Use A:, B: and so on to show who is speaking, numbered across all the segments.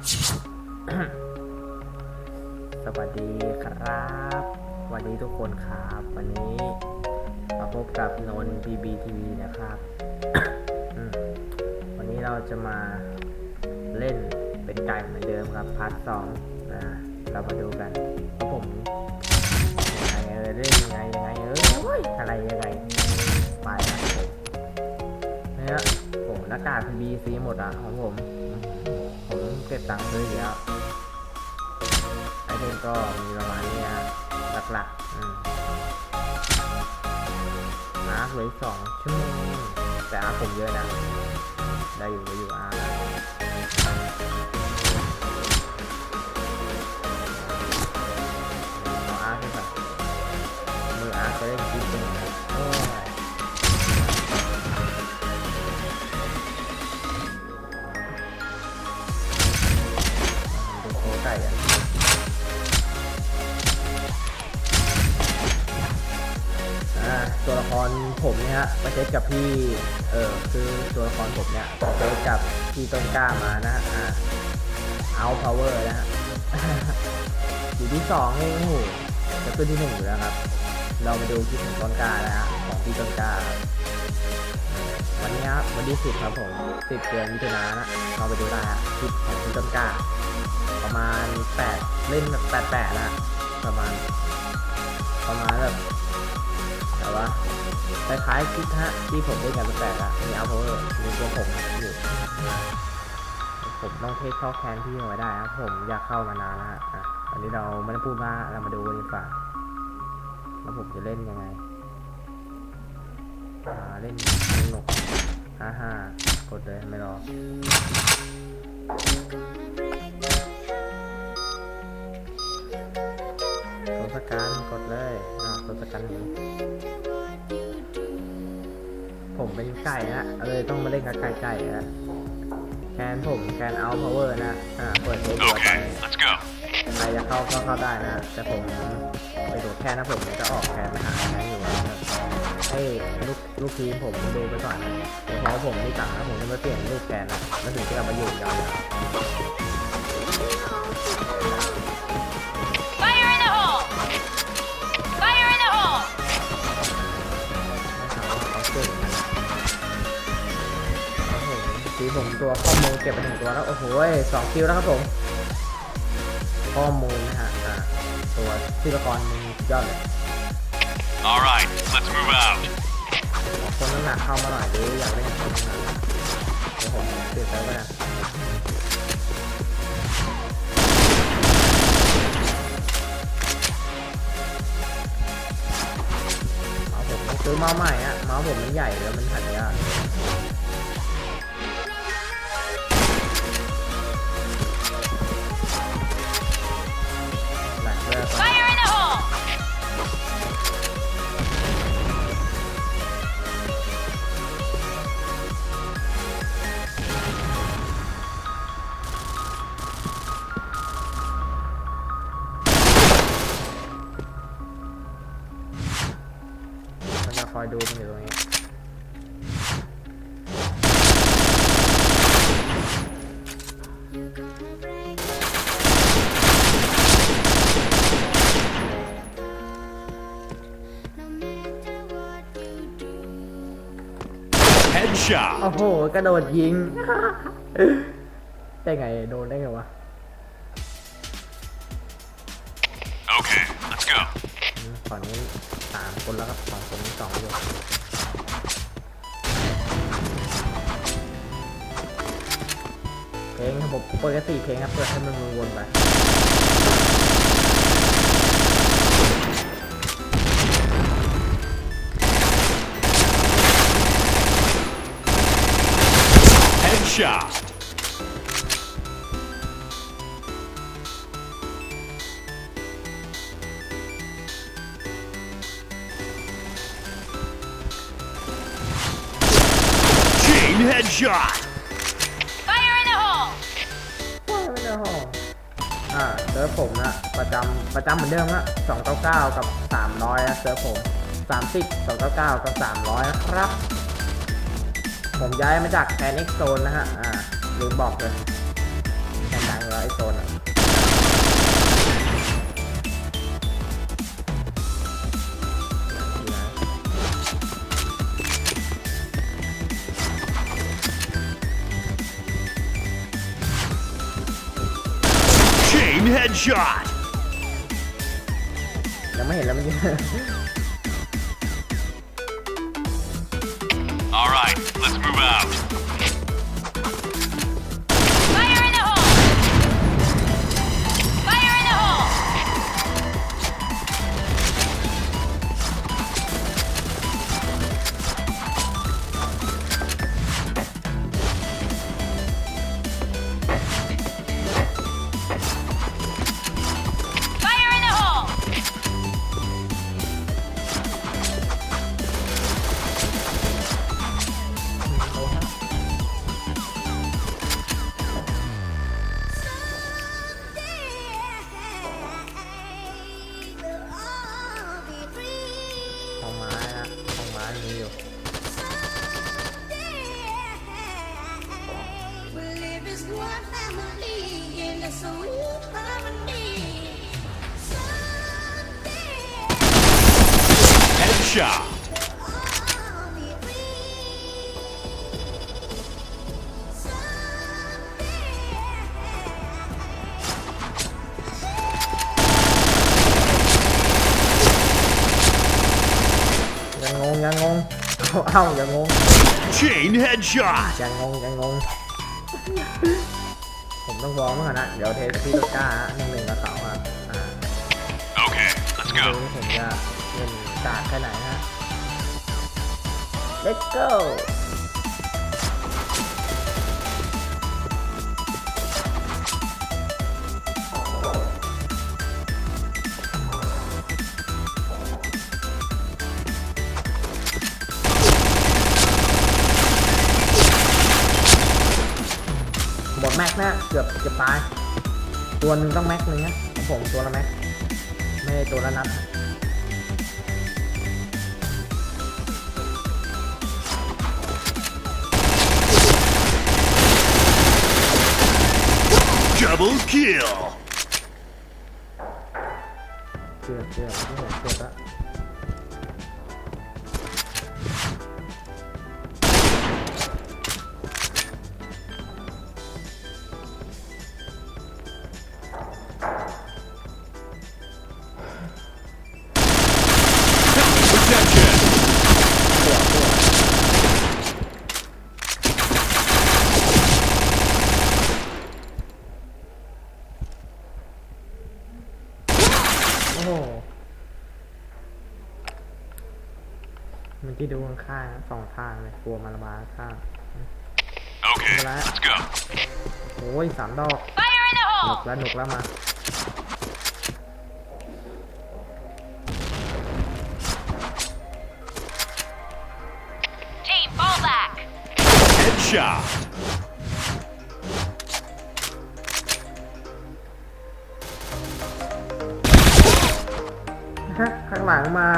A: สวัสดีครับ วัสดีทุกคนครับ วันนี้มาพบกับนนพีบีทีวีนะครับ วันนี้เราจะมาเล่นเป็นไก่เหมือนเดิมครับพาร์ทสองนะเรามาดูกันว่าผมยังไงเออเล่นยังไงยังไงเอออะไรยังไงไปนะผมเนี่ยผมหน้ากาก PBC หมดอะของผม เก็บตังค์ซื้ออยู่แล้วไอเทมก็มีประมาณนี้นะหลักๆอืมอาร์คเหลือสองชั่วโมงแต่อาร์คผมเยอะนะได้อยู่ได้อยู่อาร์ นี่ยฮะไปเซตกับพี่ เออคือตัวละครผมเนี่ยไปเซตกับพี่ต้นกล้ามานะฮะเอาพาวเวอร์นะฮะอยู่ที่สองเองโอ้โหจะขึ้นที่หนึ่งอยู่แล้วครับ เรามาดูคลิปของต้นกล้านะฮะของพี่ต้นกล้าวันนี้ครับวันที่สิบครับผมสิบเดือนมิถุนายนนะเราไปดูได้ฮะคลิปของพี่ต้นกล้า ประมาณแปดเล่นแบบแปดแปดนะประมาณ ประมาณแบบแต่ว่า คล้ายๆคิดฮะที่ผมได้กันตั้งแต่ละมีอาเพอร์มีตัวผมอยู่ผมต้องเทคเข้าแคนที่เอาไว้ได้ครับผมอยากเข้ามานานแล้วฮะอะอันนี้เราไม่ได้พูดมาเรามาดูกันดีกว่าแล้วผมจะเล่นยังไงเล่นสนุกฮ่าฮ่ากดเลยไม่รอตัวสการกดเลยอ่าตัวสการนี้ ผมเป็นไก่นะเลยต้องมาเล่นกับไก่ไก่นะแคนผมแคนเอาพาวเวอร์นะอ่าเปิดเทปตัวไป
B: Okay, let's go.
A: ใครจะเข้าก็เข้าได้นะ แต่ผมไปโดดแคนนะผมจะออกแคนไปหาแคนอยู่นะให้ลูกลูกทีมผมดูไปก่อนนะเดี๋ยวพอผมมีตังค์นะผมจะมาเปลี่ยนลูกแคนนะแล้วถึงจะกลับมาอยู่ยาวๆ ทีผมตัวข้อมูลเก็บไปหนึ่งตัวแล้ว โอ้โหสองคิวแล้วครับผม ข้อมูลนะฮะอ่าตัวที่ละครมันสุดยอดเลย
B: All right, let's move out.
A: ขอคนน้ำหนักเข้ามาหน่อยดิอยากเล่นกับคนน้ำหนักเดี๋ยวผมเปลี่ยนไปก็ได้เอาผมต้องซื้อเมาส์ใหม่อะเมาส์ผมมันใหญ่แล้วมันหันยาก
B: Headshot.
A: โอ้โห กระโดดยิง ได้ไง โดนได้ไงวะ
B: Okay, let's go.
A: อืมฝั่งนี้สามคนแล้วครับสองคนนี้สองอยู่เพลงครับผมปกติเพลงครับ เปิดให้มันวนๆไป
B: Chain headshot.
C: Fire in the hole!
A: ว้าวไม่ได้ห้องอ่าเซิร์ฟผมนะประจำประจำเหมือนเดิมนะ299 กับ 300นะเซิร์ฟผม30 299 กับ 300นะครับ ผมย้ายมาจากแคนเอ็กโซนนะฮะ อ่าลืมบอกเลย
B: headshot.
A: ยังไม่เห็นแล้วเมื่อกี้
B: All right, let's move out. Headshot.
A: ยังงงยังงงเอาเอ้ายังงง
B: Chain headshot.
A: ยังงงยังงง ผมต้องวอร์มก่อนนะ เดี๋ยวเทสพี่ลูกก้าฮะหนึ่งหนึ่งกับเขาอะอ่า
B: Okay, let's
A: ดู
B: go.
A: ผมจะเล่นกากแค่ไหนฮะ Let's go มดแม็กนะเกือบเกือบตาย ตัวหนึ่งต้องแม็กหนึ่งนะของผมตัวละแม็กไม่ได้ตัวละนัด
B: Double kill.
A: เกือบเกือบที่ผมเกือบละ เมื่อกี้ดูข้างๆนะสองทางเลยกลัวมันมาข้าง
B: Okay,
A: Hola.
B: let's go.
A: โอ้ยสามดอก
C: Fire in the
A: หนุก
C: hole!
A: แล้วหนุกแล้วมา
C: Team, fall back!
B: Headshot.
A: ฮะข้างหลังมา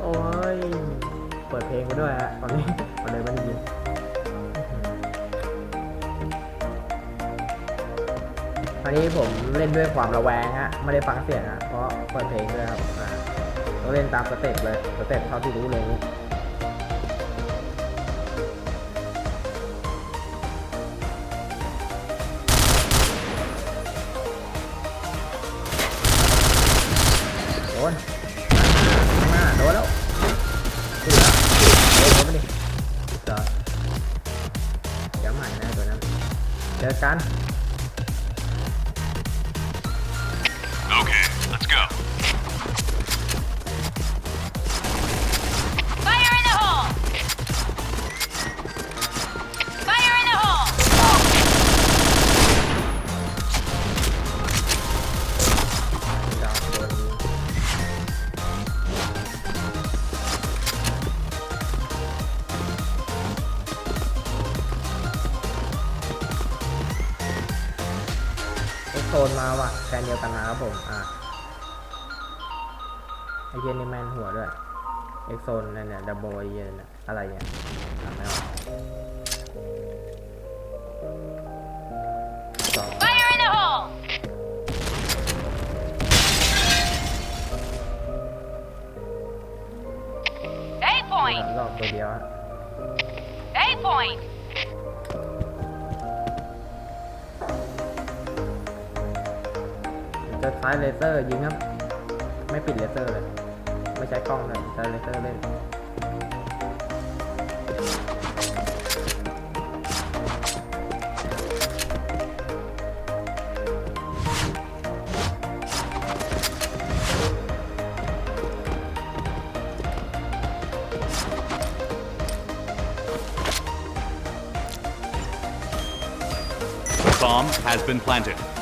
A: โอ้ย เปิดเพลงไปด้วยฮะตอนนี้มันเลยไม่ได้ยินอันนี้ผมเล่นด้วยความระแวงฮะ ไม่ได้ฟังเสียงฮะ เพราะเปิดเพลงด้วยครับอ่าต้องเล่นตามสเต็ปเลย สเต็ปเท่าที่รู้เลยโดนข้างหน้า โดนแล้วขึ้นแล้วโดนโดนไปดิจอดเดี๋ยวใหม่นะตัวนั้นเจอกัน นมาว่ะแฟนเดียวกันนะครับผม อะไอเย็นนี่แมนหัวด้วย เอ็กโซนนเนี่ยดับเบิลเยนอะไรเนี่ยทำไม่ออกรอบตัวเดียว Eight point. ซ้ายเลเซอร์ยิงครับไม่ปิดเลเซอร์เลย ไม่ใช้กล้องเลยใช้เลเซอร์เล่น
B: Bomb has been planted.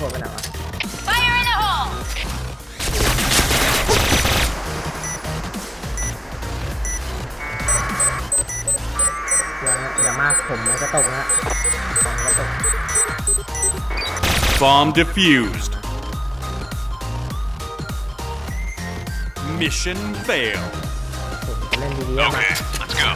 A: โผล่ไปไหนวะ
C: Fire in the hole!
A: อย่างอย่างมากผมมันก็ตกนะผมก็ตก
B: Bomb defused. Mission failed.
A: ผมจะเล่นดีๆนะ
B: Okay, let's go.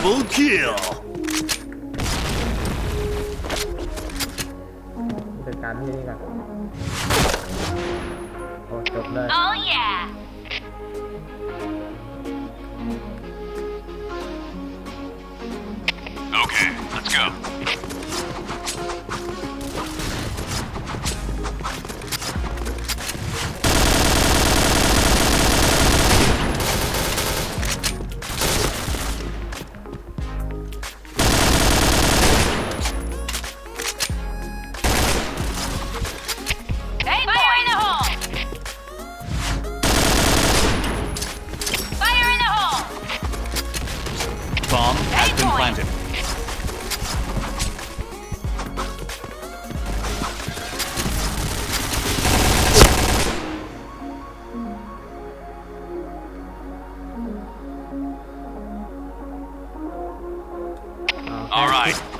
B: Double kill.
A: เป็นการที่นี่ก่อนโอ้จบเลย
C: Oh yeah!
B: Okay, let's go.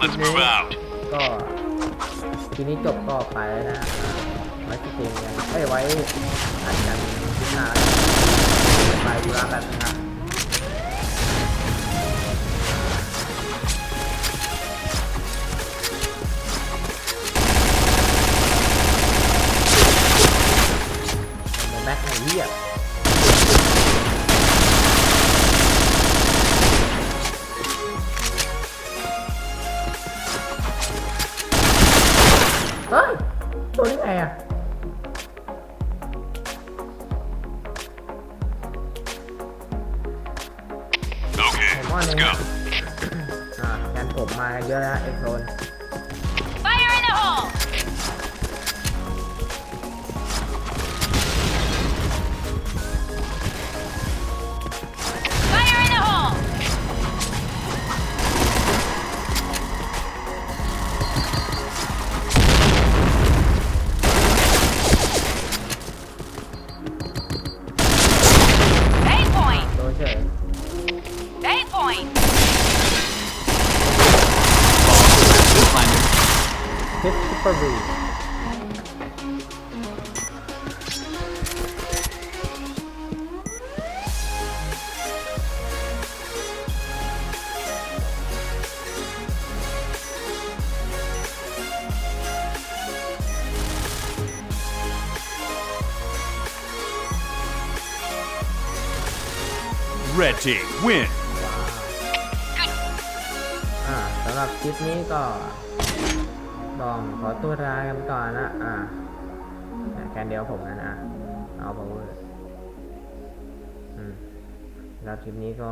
B: right, let's move out.
A: ก็ทีนี้จบก็ไปแล้วนะไว้ที่เพลงกันเอ้ยไว้อัดกันคลิปหน้าไปดูแลกันนะครับแบ็คไอ้เหี้ย ฮิตซูเปอร์บี
B: Red team win.
A: อ่าสำหรับคลิปนี้ก็ ต้องขอตัวลากันก่อนนะอ่าแค่เดียวผมนะนะเอา power อืมแล้วคลิปนี้ก็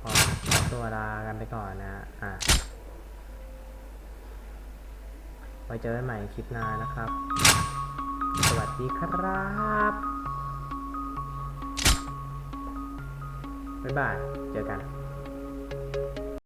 A: ขอขอตัวลากันไปก่อนนะอ่าไว้เจอกันใหม่คลิปหน้านะครับ สวัสดีครับบ๊ายบาย เจอกัน